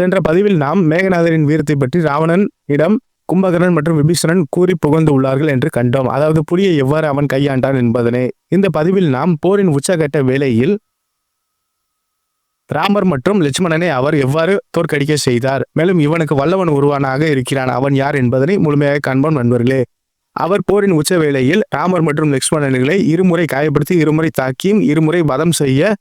சென்ற பதிவில் நாம் மேகநாதரின் வீரத்தை பற்றி ராவணன் இடம் கும்பகரன் மற்றும் விபீஷணன் கூறி புகழ்ந்து உள்ளார்கள் என்று கண்டோம். அதாவது புலியை எவ்வாறு அவன் கையாண்டான் என்பதனை. இந்த பதிவில் நாம் போரின் உச்சகட்ட வேளையில் ராமர் மற்றும் லட்சுமணனை அவர் எவ்வாறு தோற்கடிக்க செய்தார். மேலும் இவனுக்கு வல்லவன் உருவானாக இருக்கிறான். அவன் யார் என்பதனை முழுமையாக காண்போம் நண்பர்களே. அவர் போரின் உச்ச வேளையில் ராமர் மற்றும் லட்சுமணன்களை இருமுறை காயப்படுத்தி இருமுறை தாக்கியும் இருமுறை வதம் செய்ய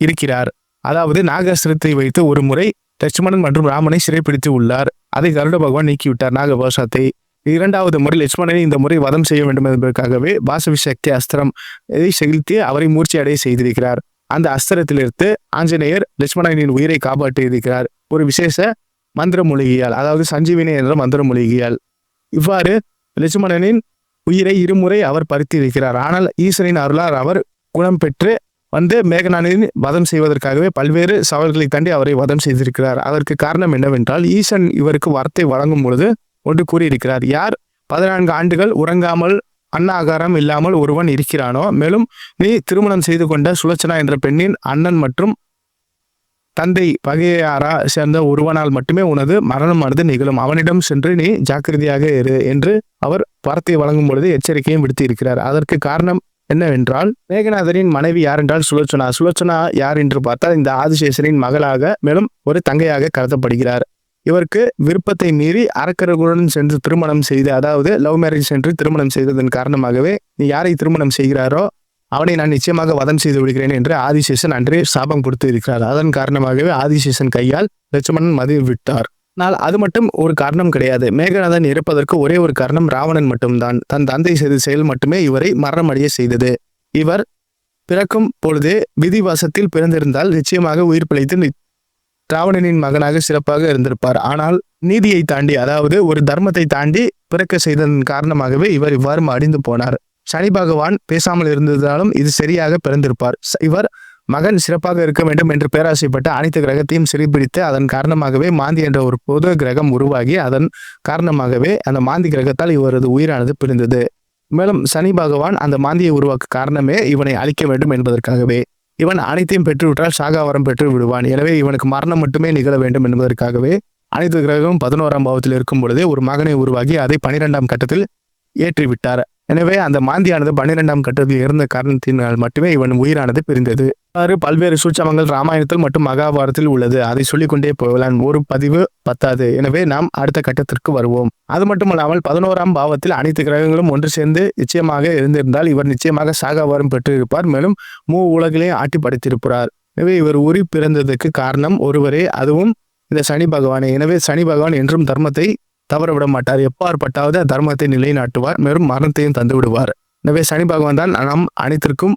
இருக்கிறார். அதாவது நாகாசுரத்தை வைத்து ஒரு முறை லட்சுமணன் மற்றும் ராமனை சிறைப்பிடித்து உள்ளார். அதை கருட பகவான் நீக்கிவிட்டார். நாகபாசத்தை இரண்டாவது முறை லட்சுமணனை இந்த முறை வதம் செய்ய வேண்டும் என்பதற்காகவே வாசவி சக்தி அஸ்திரம் இதை செலுத்தி அவரை மூர்ச்சி அடைய செய்திருக்கிறார். அந்த அஸ்திரத்திலிருந்து ஆஞ்சநேயர் லட்சுமணனின் உயிரை காப்பாற்றியிருக்கிறார் ஒரு விசேஷ மந்திர மூலிகையால் அதாவது சஞ்சீவினி என்ற மந்திர மூலிகையால். இவ்வாறு லட்சுமணனின் உயிரை இருமுறை அவர் பறித்திருக்கிறார். ஆனால் ஈஸ்வரின் அருளால் அவர் குணம் பெற்று வந்து மேகநாதனின் வதம் செய்வதற்காகவே பல்வேறு சவால்களை தாண்டி அவரை வதம் செய்திருக்கிறார். அதற்கு காரணம் என்னவென்றால் ஈசன் இவருக்கு வார்த்தை வழங்கும் பொழுது ஒன்று கூறியிருக்கிறார் யார் பதினான்கு ஆண்டுகள் உறங்காமல் அன்னாகாரம் இல்லாமல் ஒருவன் இருக்கிறானோ மேலும் நீ திருமணம் செய்து கொண்ட சுலச்சனா என்ற பெண்ணின் அண்ணன் மற்றும் தந்தை பகையாரா சேர்ந்த ஒருவனால் மட்டுமே உனது மரணமானது நிகழும். அவனிடம் சென்று நீ ஜாக்கிரதையாக இரு என்று அவர் வார்த்தை வழங்கும் பொழுது எச்சரிக்கையும் விடுத்து இருக்கிறார் அதற்கு காரணம் என்னவென்றால் மேகநாதரின் மனைவி யார் என்றால் சுலோச்சனா? சுலோச்சனா யார் என்று பார்த்தால் இந்த ஆதிசேஷனின் மகளாக மேலும் ஒரு தங்கையாக கருதப்படுகிறார். இவருக்கு விருப்பத்தை மீறி அரக்கர்களுடன் சென்று திருமணம் செய்து அதாவது லவ் மேரேஜ் சென்று திருமணம் செய்ததன் காரணமாகவே நீ யாரை திருமணம் செய்கிறாரோ அவனை நான் நிச்சயமாக வதம் செய்து விடுகிறேன் என்று ஆதிசேஷன் அன்றே சாபம் கொடுத்து இருக்கிறார். அதன் காரணமாகவே ஆதிசேஷன் கையால் லட்சுமணன் மதிவு விட்டார் ஆனால் அது மட்டும் ஒரு காரணம் கிடையாது. மேகநாதன் இருப்பதற்கு ஒரே ஒரு காரணம் ராவணன் மட்டும்தான். தன் தந்தை செய்த செயல் மட்டுமே இவரை மரணமடைய செய்தது. இவர் பிறக்கும் பொழுதே விதிவாசத்தில் பிறந்திருந்தால் நிச்சயமாக உயிர் பிழைத்து ராவணனின் மகனாக சிறப்பாக இருந்திருப்பார். ஆனால் நீதியை தாண்டி அதாவது ஒரு தர்மத்தை தாண்டி பிறக்க செய்ததன் காரணமாகவே இவர் இவ்வாறு அடிந்து போனார். சனி பகவான் பேசாமல் இருந்ததாலும் இது சரியாக பிறந்திருப்பார். இவர் மகன் சிறப்பாக இருக்க வேண்டும் என்று பேராசைப்பட்டு அனைத்து கிரகத்தையும் சிறைபிடித்து அதன் காரணமாகவே மாந்தி என்ற ஒரு பொது கிரகம் உருவாகி அதன் காரணமாகவே அந்த மாந்தி கிரகத்தால் இவரது உயிரானது பிரிந்தது. மேலும் சனி பகவான் அந்த மாந்தியை உருவாக்க காரணமே இவனை அழிக்க வேண்டும் என்பதற்காகவே. இவன் அனைத்தையும் பெற்றுவிட்டால் சாகாவரம் பெற்று விடுவான். எனவே இவனுக்கு மரணம் மட்டுமே நிகழ வேண்டும் என்பதற்காகவே அனைத்து கிரகமும் பதினோராம் பாவத்தில் இருக்கும் பொழுதே ஒரு மகனை உருவாகி அதை பனிரெண்டாம் கட்டத்தில் ஏற்றிவிட்டார். எனவே அந்த மாந்தியானது பன்னிரெண்டாம் கட்டத்தில் இருந்த காரணத்தினால் மட்டுமே இவன் உயிரானது பிரிந்தது. இவ்வாறு பல்வேறு சூட்சமங்கள் ராமாயணத்தில் மற்றும் மகாபாரத்தில் உள்ளது. அதை சொல்லிக்கொண்டே போகலாம். ஒரு பதிவு பத்தாது. எனவே நாம் அடுத்த கட்டத்திற்கு வருவோம். அது மட்டுமல்லாமல் பதினோராம் பாவத்தில் அனைத்து கிரகங்களும் ஒன்று சேர்ந்து நிச்சயமாக இருந்திருந்தால் இவர் நிச்சயமாக சாகாவாரம் பெற்றிருப்பார். மேலும் மூ உலகிலே ஆட்டி படைத்திருப்பார் எனவே இவர் உரி பிறந்ததுக்கு காரணம் ஒருவரே. அதுவும் இந்த சனி பகவானே. எனவே சனி பகவான் என்றும் தர்மத்தை தவற விட மாட்டார். எப்பாற்பட்டாவது தர்மத்தை நிலைநாட்டுவார். மேலும் மரணத்தையும் தந்து விடுவார் எனவே சனி பகவான் தான் நம் அனைத்திற்கும்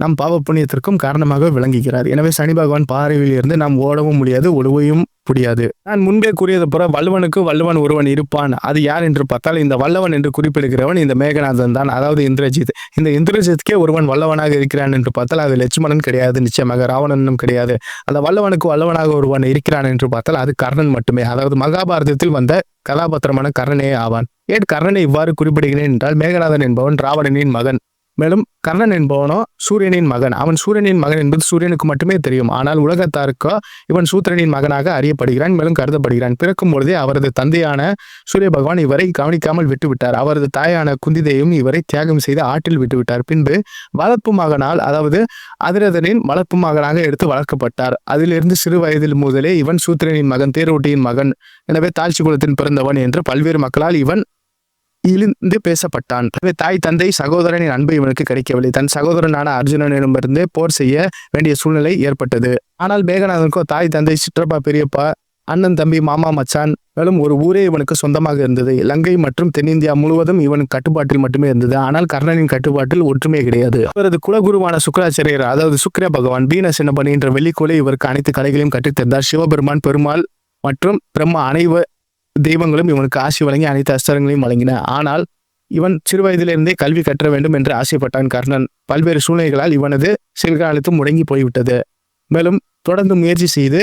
நம் பாவ புண்ணியத்திற்கும் காரணமாக விளங்குகிறார். எனவே சனி பகவான் பார்வையில் இருந்து நாம் ஓடவும் முடியாது ஒழுவையும் முடியாது. நான் முன்பே கூறியது போல வல்லவனுக்கு வல்லவன் ஒருவன் இருப்பான். அது யார் என்று பார்த்தால் இந்த வல்லவன் என்று குறிப்பிடுகிறவன் இந்த மேகநாதன் தான். அதாவது இந்திரஜித். இந்த இந்திரஜித்கே ஒருவன் வல்லவனாக இருக்கிறான் என்று பார்த்தால் அது லட்சுமணன் கிடையாது நிச்சயமாக ராவணனும் கிடையாது. அந்த வல்லவனுக்கு வல்லவனாக ஒருவன் இருக்கிறான் என்று பார்த்தால் அது கர்ணன் மட்டுமே. அதாவது மகாபாரதத்தில் வந்த கதாபாத்திரமான கர்ணனே ஆவான். ஏன் கர்ணனை இவ்வாறு குறிப்பிடுகிறேன் என்றால் மேகநாதன் என்பவன் ராவணனின் மகன். மேலும் கர்ணன் என்பவனோ சூரியனின் மகன். அவன் சூரியனின் மகன் என்பது சூரியனுக்கு மட்டுமே தெரியும். ஆனால் உலகத்தாருக்கோ இவன் சூத்திரனின் மகனாக அறியப்படுகிறான் மேலும் கருதப்படுகிறான். பிறக்கும் பொழுதே அவரது தந்தையான சூரிய பகவான் இவரை கவனிக்காமல் விட்டுவிட்டார். அவரது தாயான குந்திதையும் இவரை தியாகம் செய்து ஆற்றில் விட்டுவிட்டார். பின்பு வளர்ப்பு மகனால் அதாவது அதிரதனின் வளர்ப்பு மகனாக எடுத்து வளர்க்கப்பட்டார். அதிலிருந்து சிறு வயதில் முதலே இவன் சூத்திரனின் மகன் தேரோட்டியின் மகன். எனவே தாழ்ச்சி குலத்தின் பிறந்தவன் என்று பல்வேறு மக்களால் இவன் இழிந்து பேசப்பட்டான். தாய் தந்தை சகோதரனின் அன்பு இவனுக்கு கிடைக்கவில்லை. தன் சகோதரனான அர்ஜுனனிடமிருந்து போர் செய்ய வேண்டிய சூழ்நிலை ஏற்பட்டது. ஆனால் மேகநாதனுக்கோ தாய் தந்தை சிற்றப்பா பெரியப்பா அண்ணன் தம்பி மாமா மச்சான் மேலும் ஒரு ஊரே இவனுக்கு சொந்தமாக இருந்தது. இலங்கை மற்றும் தென்னிந்தியா முழுவதும் இவன் கட்டுப்பாட்டில் மட்டுமே இருந்தது. ஆனால் கர்ணனின் கட்டுப்பாட்டில் ஒற்றுமே கிடையாது. அவரது குலகுருவான சுக்கராச்சாரியர் அதாவது சுக்கிர பகவான் வீனஸ் என்ன என்ற வெள்ளிக்கோலை இவருக்கு அனைத்து கலைகளையும் கற்றுத்தந்தார். சிவபெருமான் பெருமாள் மற்றும் பிரம்மா அனைவர் தெய்வங்களும் இவனுக்கு ஆசி வழங்கி அனைத்து அஸ்தரங்களையும் வழங்கின. ஆனால் இவன் சிறு வயதிலிருந்தே கல்வி கற்ற வேண்டும் என்று ஆசைப்பட்டான். கர்ணன் பல்வேறு சூழ்நிலைகளால் இவனது சிறுகாலத்தும் முடங்கி போய்விட்டது. மேலும் தொடர்ந்து முயற்சி செய்து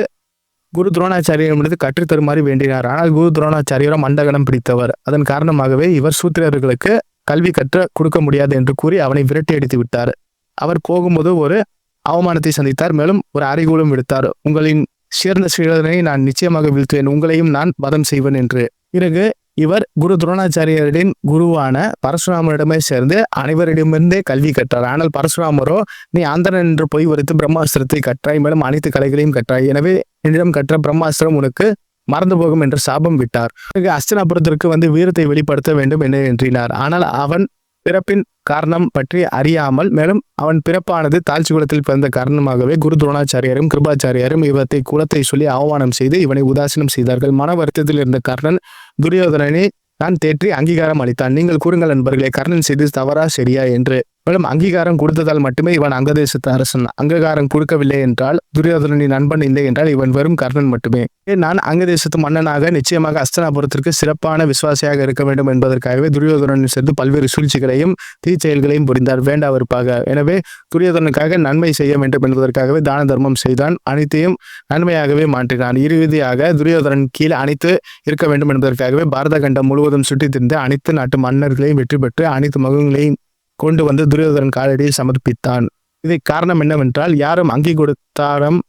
குரு துரோணாச்சாரியரிடமிருந்து கற்றுத்தருமாறு வேண்டினார். ஆனால் குரு துரோணாச்சாரியரும் மண்டகனம் பிடித்தவர். அதன் காரணமாகவே இவர் சூத்திரர்களுக்கு கல்வி கற்ற கொடுக்க முடியாது என்று கூறி அவனை விரட்டி அடித்து விட்டார். அவர் போகும்போது ஒரு அவமானத்தை சந்தித்தார். மேலும் ஒரு அறிகூலும் விடுத்தார் உங்களின் சேர்ந்த சீடனை நான் நிச்சயமாக வீழ்த்துவேன். உங்களையும் நான் வதம் செய்வேன் என்று. பிறகு இவர் குரு துரோணாச்சாரியரின் குருவான பரசுராமரிடமே சேர்ந்து அனைவரிடமிருந்தே கல்வி கற்றார். ஆனால் பரசுராமரோ நீ ஆந்திரன் என்று பொய் வரித்து பிரம்மாஸ்திரத்தை கற்றாய் மேலும் அனைத்து கலைகளையும் கற்றாய். எனவே என்னிடம் கற்ற பிரம்மாஸ்திரம் உனக்கு மறந்து போகும் என்று சாபம் விட்டார். பிறகு வந்து வீரத்தை வெளிப்படுத்த வேண்டும் என்று எண்ணினார். ஆனால் அவன் பிறப்பின் காரணம் பற்றி அறியாமல் மேலும் அவன் பிறப்பானது தாழ்ச்சி குலத்தில் பிறந்த காரணமாகவே குரு துரோணாச்சாரியரும் கிருபாச்சாரியரும் இவத்தை குலத்தை சொல்லி அவமானம் செய்து இவனை உதாசீனம் செய்தார்கள். மன வருத்தத்தில் இருந்த கர்ணன் துரியோதனனை தான் தேற்றி அங்கீகாரம் அளித்தான். நீங்கள் கூறுங்கள் நண்பர்களே கர்ணன் செய்து தவறா சரியா என்று மேலும் அங்கீகாரம் கொடுத்ததால் மட்டுமே இவன் அங்கதேசத்து அரசன். அங்கீகாரம் கொடுக்கவில்லை என்றால் துரியோதனனின் நண்பன் இல்லை என்றால் இவன் வெறும் கர்ணன் மட்டுமே. நான் அங்கதேசத்து மன்னனாக நிச்சயமாக அஸ்தனாபுரத்திற்கு சிறப்பான விசுவாசியாக இருக்க வேண்டும் என்பதற்காகவே துரியோதனன் சேர்ந்து பல்வேறு சூழ்ச்சிகளையும் தீச்செயல்களையும் புரிந்தார். வேண்டா வெறுப்பாக. எனவே துரியோதனுக்காக நன்மை செய்ய வேண்டும் என்பதற்காகவே தான தர்மம் செய்தான். அனைத்தையும் நன்மையாகவே மாற்றினான். இறுதியாக துரியோதனன் கீழே அனைத்து இருக்க வேண்டும் என்பதற்காகவே பாரத கண்டம் முழுவதும் சுற்றித் திரிந்து அனைத்து நாட்டு மன்னர்களையும் வெற்றி பெற்று அனைத்து மகங்களையும் கொண்டு வந்து துரியோதனன் காலடியில் சமர்ப்பித்தான். இதை காரணம் என்னவென்றால் யாரும் அங்கி கொடுத்தாரம்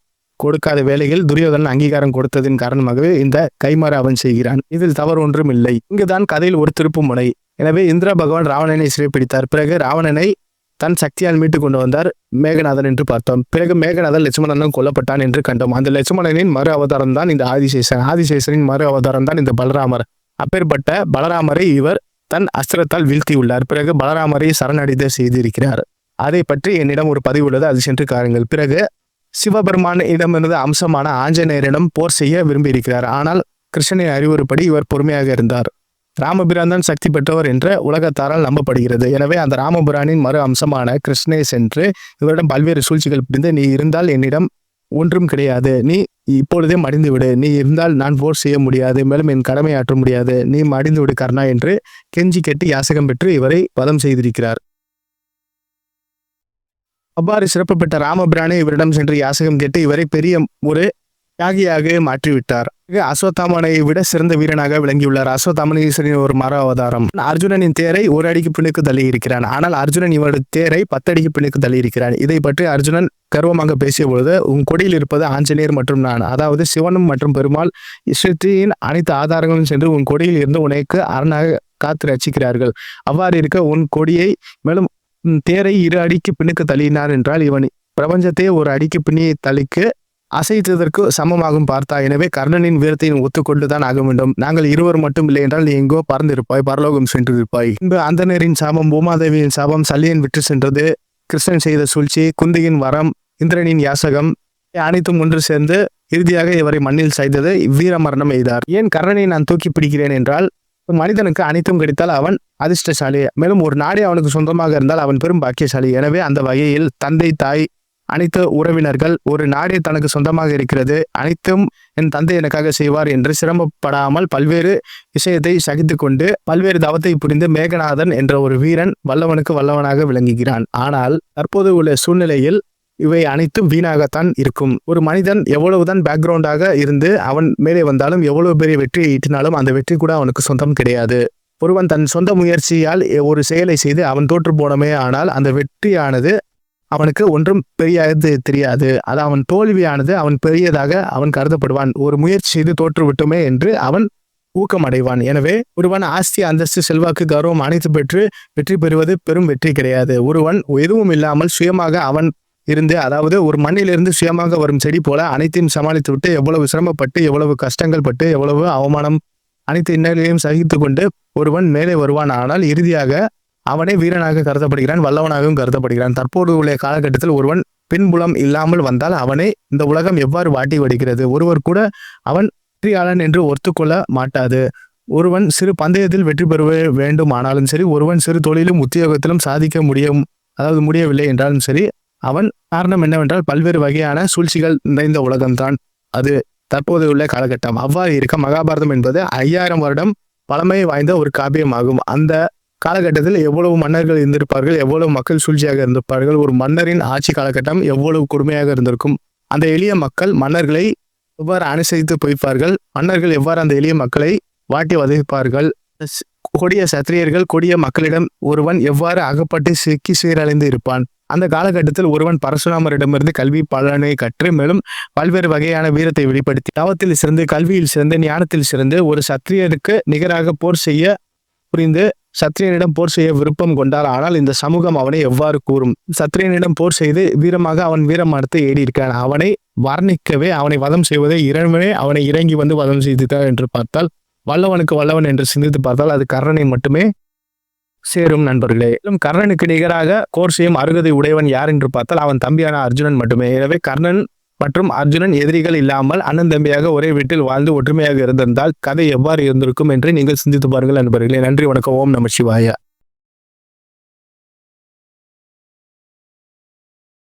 கொடுக்காத வேளையில் துரியோதனன் அங்கீகாரம் கொடுத்ததின் காரணமாகவே இந்த கைமாறு அவன் செய்கிறான். இதில் தவறு ஒன்றும் இல்லை. இங்குதான் கதையில் ஒரு திருப்பு முனை. எனவே இந்திரா பகவான் ராவணனை சிறைப்பிடித்தார். பிறகு ராவணனை தன் சக்தியால் மீட்டு கொண்டு வந்தார் மேகநாதன் என்று பார்த்தோம். பிறகு மேகநாதன் லட்சுமணனும் கொல்லப்பட்டான் என்று கண்டோம். அந்த லட்சுமணனின் மறு அவதாரம் தான் இந்த ஆதிசேஷன். ஆதிசேஷனின் மறு அவதாரம் தான் இந்த பலராமர். அப்பேற்பட்ட பலராமரை இவர் தன் அஸ்திரத்தால் வீழ்த்தியுள்ளார். பிறகு பலராமரை சரணடைத செய்திருக்கிறார். அதை பற்றி என்னிடம் ஒரு பதிவு உள்ளது. அது சென்று காருங்கள் பிறகு சிவபெருமான் இடமிருந்து அம்சமான ஆஞ்சநேயரிடம் போர் செய்ய விரும்பியிருக்கிறார். ஆனால் கிருஷ்ணனின் அறிவுறுப்படி இவர் பொறுமையாக இருந்தார். ராமபிரான் சக்தி பெற்றவர் என்ற உலகத்தாரால் நம்பப்படுகிறது. எனவே அந்த ராமபுரானின் மறு அம்சமான கிருஷ்ணனை சென்று இவரிடம் பல்வேறு சூழ்ச்சிகள் புரிந்து நீ இருந்தால் என்னிடம் ஒன்றும் கிடையாது. நீ இப்பொழுதே மடிந்து விடு. நீ இருந்தால் நான் போர் செய்ய முடியாது. மேலும் என் கடமை ஆற்ற முடியாது. நீ மடிந்து விடு கர்ணா என்று கெஞ்சி கெட்டி யாசகம் பெற்று இவரை வதம் செய்திருக்கிறார். அவ்வாறு சிறப்பு பெற்ற ராமபிரானே இவரிடம் சென்று யாசகம் கேட்டு இவரை பெரிய ஒரு தியாகியாக மாற்றிவிட்டார். அஸ்வத்தாமனை விட சிறந்த வீரனாக விளங்கியுள்ளார். அஸ்வத்தாமனீஸ்வரின் ஒரு மர அவதாரம். அர்ஜுனனின் தேரை ஒரு அடிக்கு பின்னுக்கு தள்ளி இருக்கிறான் ஆனால் அர்ஜுனன் இவரது தேரை பத்து அடிக்கு பின்னுக்கு தள்ளி இருக்கிறான் இதை பற்றி அர்ஜுனன் கர்வமாக பேசிய பொழுது உன் கொடியில் இருப்பது ஆஞ்சநேயர் மற்றும் நான். அதாவது சிவனும் மற்றும் பெருமாள் ஸ்ருதியின் அனைத்து ஆதாரங்களும் சென்று உன் கொடியில் இருந்து உனக்கு அரணாக காத்து ரசிக்கிறார்கள் அவ்வாறு இருக்க உன் கொடியை மேலும் உன் தேரை இரு அடிக்கு பின்னுக்கு தள்ளினார் என்றால் இவன் பிரபஞ்சத்தையே ஒரு அடிக்கு பின்னியை தளிக்கு அசைத்ததற்கு சமமாகும் பார்த்தா. எனவே கர்ணனின் வீரத்தை ஒத்துக்கொண்டுதான் ஆக வேண்டும். நாங்கள் இருவர் மட்டும் இல்லை என்றால் நீ எங்கோ பறந்திருப்பாய் பரலோகம் சென்றிருப்பாய். பின்பு அந்தனரின் சாபம் பூமாதேவியின் சாபம் சல்லியன் விட்டு சென்றது. கிருஷ்ணன் செய்த சூழ்ச்சி குந்தியின் வரம் இந்திரனின் யாசகம் அனைத்தும் ஒன்று சேர்ந்து இறுதியாக இவரை மண்ணில் சாய்ந்தது வீர மரணம் எய்தார். ஏன் கர்ணனை நான் தூக்கி பிடிக்கிறேன் என்றால் மனிதனுக்கு அனைத்தும் கிடைத்தால் அவன் அதிர்ஷ்டசாலி. மேலும் ஒரு நாடே அவனுக்கு சொந்தமாக இருந்தால் அவன் பெரும் பாக்கியசாலி. எனவே அந்த வகையில் தந்தை தாய் அனைத்து உறவினர்கள் ஒரு நாடு தனக்கு சொந்தமாக இருக்கிறது அனைத்தும் என் தந்தை எனக்காக செய்வார் என்று சிரமப்படாமல் பல்வேறு விஷயத்தை சகித்து கொண்டு பல்வேறு தவத்தை புரிந்து மேகநாதன் என்ற ஒரு வீரன் வல்லவனுக்கு வல்லவனாக விளங்குகிறான். ஆனால் தற்போது உள்ள சூழ்நிலையில் இவை அனைத்தும் வீணாகத்தான் இருக்கும். ஒரு மனிதன் எவ்வளவுதான் பேக்ரவுண்டாக இருந்து அவன் மேலே வந்தாலும் எவ்வளவு பெரிய வெற்றியை ஈட்டினாலும் அந்த வெற்றி கூட அவனுக்கு சொந்தம் கிடையாது. ஒருவன் தன் சொந்த முயற்சியால் ஒரு செயலை செய்து அவன் தோற்று போனமே ஆனால் அந்த வெற்றியானது அவனுக்கு ஒன்றும் பெரியது தெரியாது. அது அவன் தோல்வியானது அவன் பெரியதாக அவன் கருதப்படுவான். ஒரு முயற்சி செய்து தோற்றுவிட்டுமே என்று அவன் ஊக்கம் அடைவான் எனவே ஒருவன் ஆஸ்தி அந்தஸ்து செல்வாக்கு கௌரவம் அனைத்து பெற்று வெற்றி பெறுவது பெரும் வெற்றி கிடையாது. ஒருவன் எதுவும் இல்லாமல் சுயமாக அவன் இருந்து அதாவது ஒரு மண்ணிலிருந்து சுயமாக வரும் செடி போல அனைத்தையும் சமாளித்து விட்டு எவ்வளவு சிரமப்பட்டு எவ்வளவு கஷ்டங்கள் பட்டு எவ்வளவு அவமானம் அனைத்து இன்னலையும் சகித்து கொண்டு ஒருவன் மேலே வருவான். ஆனால் இறுதியாக அவனே வீரனாக கருதப்படுகிறான் வல்லவனாகவும் கருதப்படுகிறான். தற்போது உள்ள காலகட்டத்தில் ஒருவன் பின்புலம் இல்லாமல் வந்தால் அவனை இந்த உலகம் எவ்வாறு வாட்டி வடிக்கிறது? ஒருவர் கூட அவன் வெற்றியாளன் என்று ஒத்துக்கொள்ள மாட்டாது. ஒருவன் சிறு பந்தயத்தில் வெற்றி பெற வேண்டும் ஆனாலும் சரி ஒருவன் சிறு தொழிலும் உத்தியோகத்திலும் சாதிக்க முடியும் அதாவது முடியவில்லை என்றாலும் சரி அவன் காரணம் என்னவென்றால் பல்வேறு வகையான சூழ்ச்சிகள் நிறைந்த உலகம்தான். அது தற்போது உள்ள காலகட்டம். அவ்வாறு இருக்க மகாபாரதம் என்பது ஐயாயிரம் வருடம் பழமை வாய்ந்த ஒரு காவியமாகும். அந்த காலகட்டத்தில் எவ்வளவு மன்னர்கள் இருந்திருப்பார்கள் எவ்வளவு மக்கள் சூழ்ச்சியாக இருந்திருப்பார்கள் ஒரு மன்னரின் ஆட்சி காலகட்டம் எவ்வளவு கொடுமையாக இருந்திருக்கும்? அந்த எளிய மக்கள் மன்னர்களை எவ்வாறு அனுசரித்து பொய்ப்பார்கள்? மன்னர்கள் எவ்வாறு அந்த எளிய மக்களை வாட்டி வதைப்பார்கள்? கொடிய சத்திரியர்கள் கொடிய மக்களிடம் ஒருவன் எவ்வாறு அகப்பட்டு சிக்கி சீரழிந்து இருப்பான்? அந்த காலகட்டத்தில் ஒருவன் பரசுராமரிடமிருந்து கல்வி பலனை கற்று மேலும் பல்வேறு வகையான வீரத்தை வெளிப்படுத்தி தவத்தில் சிறந்து கல்வியில் சிறந்து ஞானத்தில் சிறந்து ஒரு சத்திரியருக்கு நிகராக போர் செய்ய புரிந்து சத்திரியனிடம் போர் செய்ய விருப்பம் கொண்டார். ஆனால் இந்த சமூகம் அவனை எவ்வாறு கூறும்? சத்திரியனிடம் போர் செய்து வீரமாக அவன் வீரம் அடுத்து ஏறியிருக்கான் அவனை வர்ணிக்கவே அவனை வதம் செய்வதை இறைவனே அவனை இறங்கி வந்து வதம் செய்துட்டார் என்று பார்த்தால் வல்லவனுக்கு வல்லவன் என்று சிந்தித்து பார்த்தால் அது கர்ணனை மட்டுமே சேரும் நண்பர்களே. மேலும் கர்ணனுக்கு நிகராக கோர் செய்யும் அருகதை உடையவன் யார் என்று பார்த்தால் அவன் தம்பியான அர்ஜுனன் மட்டுமே. எனவே கர்ணன் மற்றும் அர்ஜுனன் எதிரிகள் இல்லாமல் அண்ணன் தம்பியாக ஒரே வீட்டில் வாழ்ந்து ஒற்றுமையாக இருந்திருந்தால் கதை எவ்வாறு இருந்திருக்கும் என்று நீங்கள் சிந்தித்து பாருங்கள் நண்பர்களே. நன்றி வணக்கம். ஓம் நம சிவாயா.